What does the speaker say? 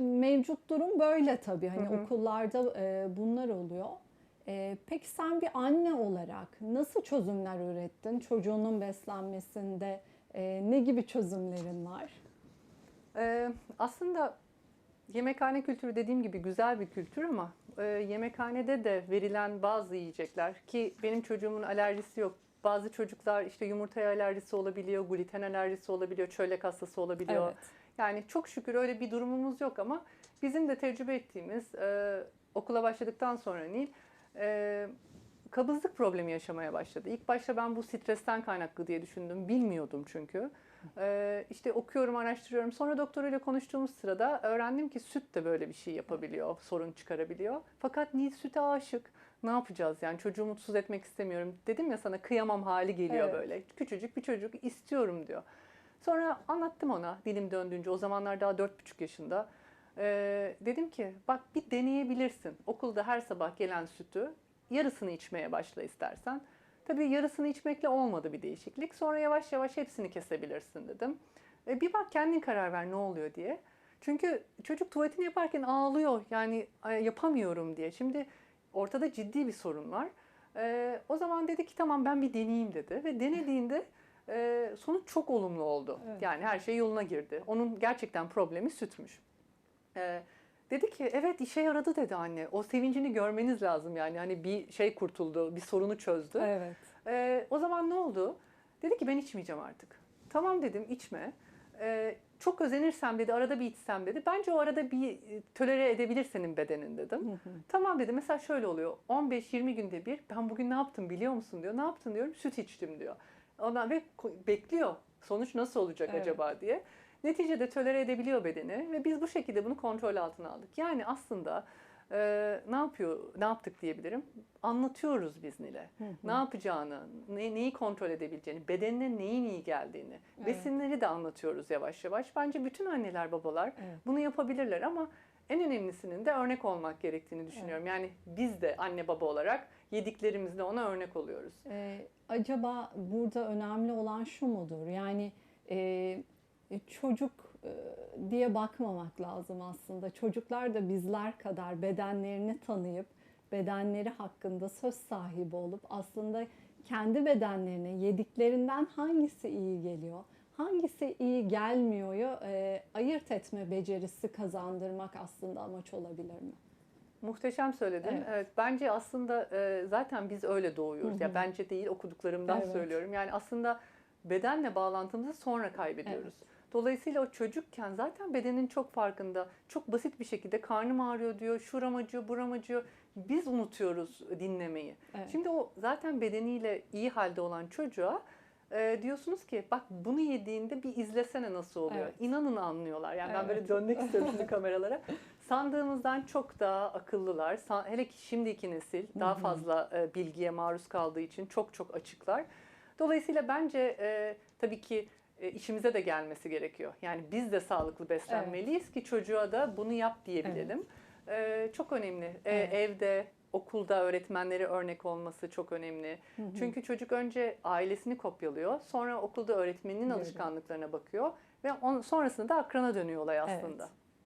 Şimdi mevcut durum böyle tabii. Hani Hı hı. okullarda e, bunlar oluyor. E, peki sen bir anne olarak nasıl çözümler ürettin çocuğunun beslenmesinde? e, ne gibi çözümlerin var? Ee, aslında yemekhane kültürü dediğim gibi güzel bir kültür ama e, yemekhanede de verilen bazı yiyecekler ki benim çocuğumun alerjisi yok. Bazı çocuklar işte yumurtaya alerjisi olabiliyor, gluten alerjisi olabiliyor, çölyak hastası olabiliyor. Evet. Yani çok şükür öyle bir durumumuz yok ama bizim de tecrübe ettiğimiz e, okula başladıktan sonra Nil e, kabızlık problemi yaşamaya başladı. İlk başta ben bu stresten kaynaklı diye düşündüm. Bilmiyordum çünkü. E, işte okuyorum, araştırıyorum. Sonra doktoruyla konuştuğumuz sırada öğrendim ki süt de böyle bir şey yapabiliyor, sorun çıkarabiliyor. Fakat Nil süte aşık. Ne yapacağız yani çocuğu mutsuz etmek istemiyorum. Dedim ya sana kıyamam hali geliyor Evet. böyle. Küçücük bir çocuk istiyorum diyor. Sonra anlattım ona dilim döndüğünce o zamanlar daha dört buçuk yaşında. Ee, dedim ki bak bir deneyebilirsin. Okulda her sabah gelen sütü yarısını içmeye başla istersen. Tabii yarısını içmekle olmadı bir değişiklik. Sonra yavaş yavaş hepsini kesebilirsin dedim. E, bir bak kendin karar ver ne oluyor diye. Çünkü çocuk tuvaletini yaparken ağlıyor yani "Ay, yapamıyorum diye. Şimdi ortada ciddi bir sorun var. E, o zaman dedi ki tamam ben bir deneyeyim dedi. Ve denediğinde e, sonuç çok olumlu oldu. Evet. Yani her şey yoluna girdi. Onun gerçekten problemi sütmüş. E, dedi ki evet işe yaradı dedi anne. O sevincini görmeniz lazım yani. Hani bir şey kurtuldu, bir sorunu çözdü. Evet. Ee, o zaman ne oldu? Dedi ki ben içmeyeceğim artık. Tamam dedim içme. Ee, çok özenirsem dedi arada bir içsem dedi. Bence o arada bir e, tolere edebilir senin bedenin dedim. Tamam dedi. Mesela şöyle oluyor. 15-20 günde bir ben bugün ne yaptım biliyor musun diyor. Ne yaptın diyorum. Süt içtim diyor. Ondan ve bekliyor. Sonuç nasıl olacak Evet. acaba diye. Neticede tolere edebiliyor bedeni ve biz bu şekilde bunu kontrol altına aldık. Yani aslında e, ne yapıyor, ne yaptık diyebilirim. Anlatıyoruz biz Nil'e. Ne yapacağını, ne, neyi kontrol edebileceğini, bedenine neyin iyi geldiğini, Evet. besinleri de anlatıyoruz yavaş yavaş. Bence bütün anneler, babalar Evet. bunu yapabilirler ama en önemlisinin de örnek olmak gerektiğini düşünüyorum. Yani biz de anne baba olarak yediklerimizle ona örnek oluyoruz. Ee, acaba burada önemli olan şu mudur? Yani e, çocuk e, diye bakmamak lazım aslında. Çocuklar da bizler kadar bedenlerini tanıyıp bedenleri hakkında söz sahibi olup aslında kendi bedenlerine yediklerinden hangisi iyi geliyor, hangisi iyi gelmiyor e, ayırt etme becerisi kazandırmak aslında amaç olabilir mi? Muhteşem söyledin. Evet. Evet. bence aslında e, zaten biz öyle doğuyoruz. Ya bence değil okuduklarımdan Evet. söylüyorum. Yani aslında bedenle bağlantımızı sonra kaybediyoruz. Dolayısıyla o çocukken zaten bedenin çok farkında. Çok basit bir şekilde karnım ağrıyor diyor, şuram acıyor, buram acıyor. Biz unutuyoruz dinlemeyi. Evet. Şimdi o zaten bedeniyle iyi halde olan çocuğa e, diyorsunuz ki bak bunu yediğinde bir izlesene nasıl oluyor. Evet. İnanın anlıyorlar. Yani ben Evet. böyle dönmek istiyorum şimdi kameralara. Sandığımızdan çok daha akıllılar. Hele ki şimdiki nesil daha fazla e, bilgiye maruz kaldığı için çok çok açıklar. Dolayısıyla bence e, tabii ki e, işimize de gelmesi gerekiyor. Yani biz de sağlıklı beslenmeliyiz ki çocuğa da bunu yap diyebilelim. E, çok önemli. E, Evet. Evde, okulda öğretmenlere örnek olması çok önemli. Çünkü çocuk önce ailesini kopyalıyor. Sonra okulda öğretmeninin Görüyor. alışkanlıklarına bakıyor. Ve on, sonrasında da akrana dönüyor olay aslında. Evet.